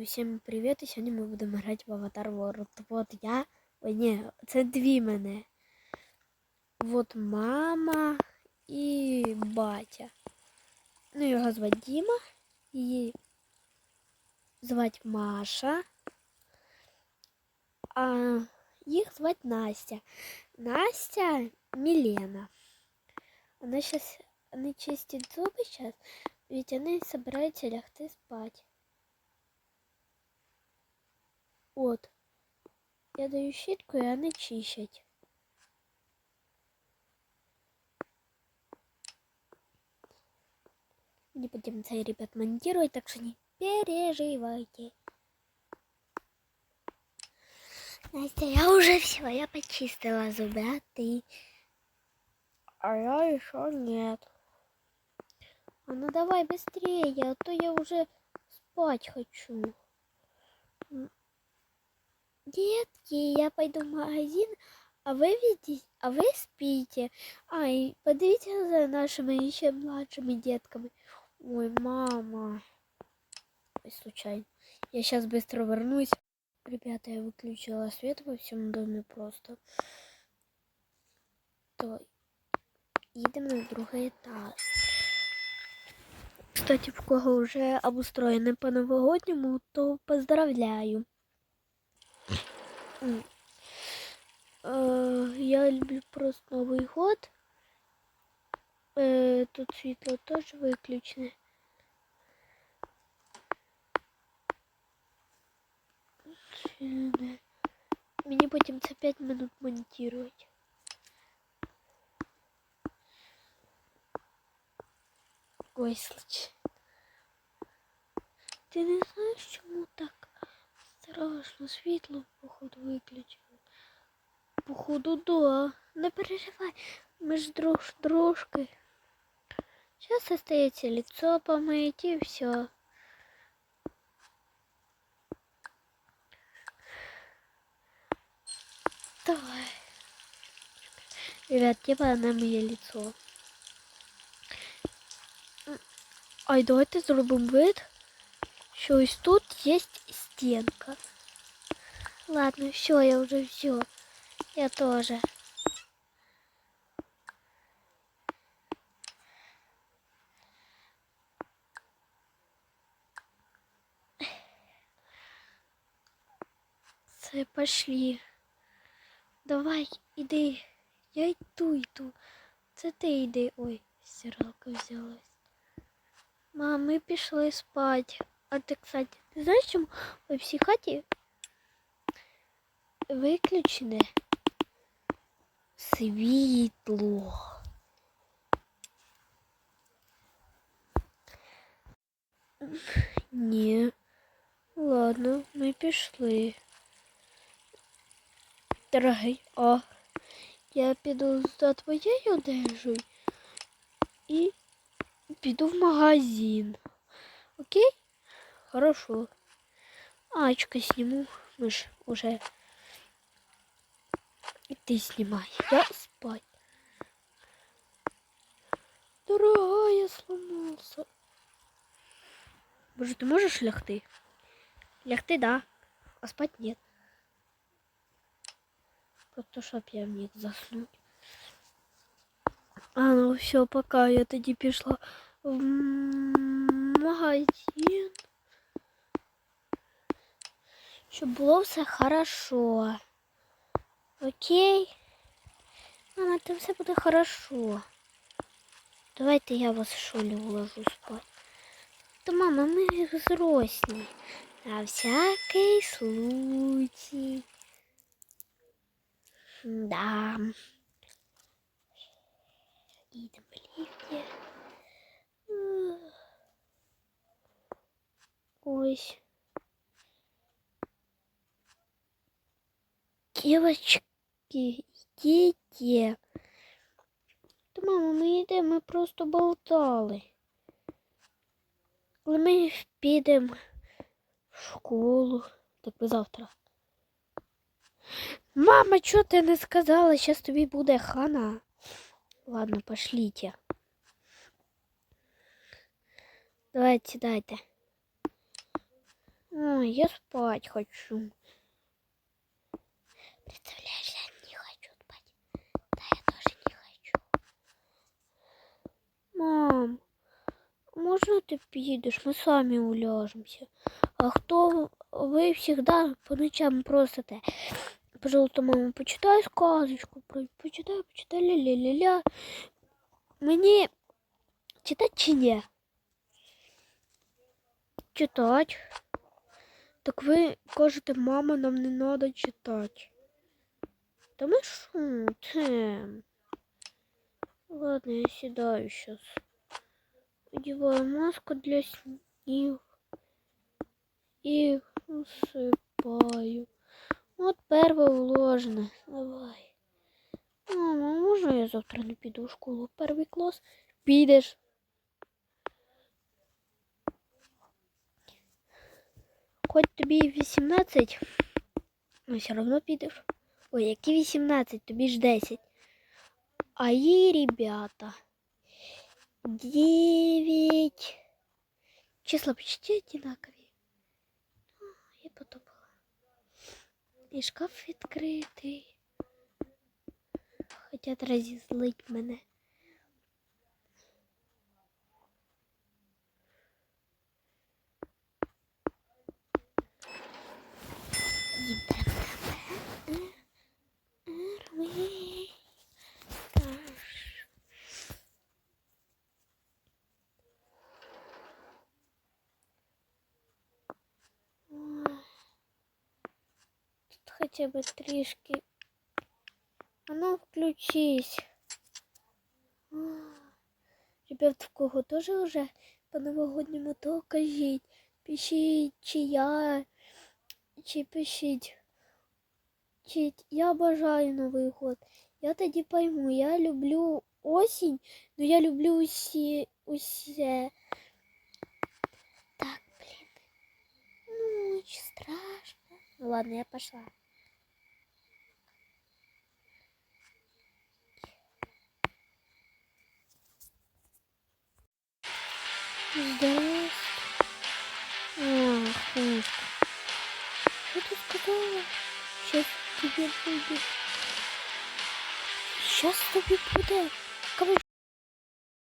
Всім привіт! І сьогодні ми будемо грати в Аватар World. Вот я. Ой, ні, це дві мене. Вот мама і батя. Ну, його звати Діма. Її звати Маша. А їх звати Настя. Настя Милена. Она сейчас, она чистит зубы сейчас, ведь она собирается лягти спать. От. Я даю щітку, і вони чищать. Не будем цей ребят монтировать, так что не переживайте. Настя, я уже все, я почистила зубы, а ты? А я еще нет. А ну давай быстрее, а то я уже спать хочу. М. Детки, я пойду в магазин, а вы видите, а вы спите. А, и подивіться за нашими еще младшими детками. Ой, мама. Ой, случайно. Я сейчас быстро вернусь. Ребята, я выключила свет во всем доме просто. То їдемо на другий етаж. Кстати, в кого вже обустроєне по новогодньому, то поздравляю. М. Е, Я люблю просто Новий год. Е, Тут світло теж виключене. Чи не? Мені потім це 5 минут монтувати. Ой, случай. Ти не знаєш, чому так Страшно світло, походу, виключили? Походу, да. Не переживай, ми ж друж дружки. Сейчас остается лицо помыть и все. Давай. Ребят, типа на моє лицо. Ай, давайте зробимо вид, що ось тут є стінка. Ладно, все, я вже все. Я тоже. Все, пошли. Давай, іди. Я йду, йду. Це ти йди. Ой, стиралка взялась. Мам, ми пішли спать. А ти, кстати, ти знаєш, чому в всій хаті виключене світло? Ні. Ладно, ми пішли. Дорогий, а я піду за твоєю одежею і піду в магазин. Окей? Хорошо. А, очко сниму. Мы ж уже... И ты снимай. Я спать. Дорогая, сломался. Боже, ты можешь лягти? Лягти, да. А спать нет. Просто чтоб я міг заснуть. А, ну все, пока я тоді пішла в м- магазин. Щоб було все хорошо. Окей? Мама, там все буде хорошо. Давайте я вас що ли уложу спать. Та мама, ми взрослі. На всякий случай. Да. Їдемо в ліфті. Ух. Ось. Девочки, идите. Та мама, ми йдемо, ми просто болтали. Але ми підемо в школу. Так ви завтра. Мама, що ти не сказала? Зараз тобі буде хана. Ладно, пошлите. Давайте, сідайте. Ой, я спать хочу. Представляешь, я не хочу спать. Да, я тоже не хочу. Мам, можно ты підеш? Мы сами уляжемся. А кто вы всегда по ночам просите? Пожалуйста, мама, почитай сказочку. Про- Почитай, почитай, ля-ля-ля-ля. Мені читати чи ні? Читать. Так ви кажете, мама, нам не треба читати. Та ми що? Ладно, я сідаю сейчас. Одеваю маску для снів. І усипаю. От перше вложене. Давай. Мама, можна я завтра не піду в школу? Перший клас? Підеш. Хоч тобі і 18, але все одно підеш. Ой, які 18, тобі ж 10. А їй, ребята, 9. Числа почти одинакові. Ну, я потопала. І шкаф відкритий. Хотять розізлить мене. Тут хотя бы трішки. А ну включись. Ой. Ребят, в кого теж вже по новогодньому то кажіть. Пишіть, чи я, чи пишіть. Чи я бажаю Новий год. Я тоді пойму, я люблю осінь, но я люблю усі, усе. Так, блін. Ну, очень страшно. Ну ладно, я пошла. Здравствуй. Ах, ах. Что ты? Сейчас тебе будет. Сейчас тебе будет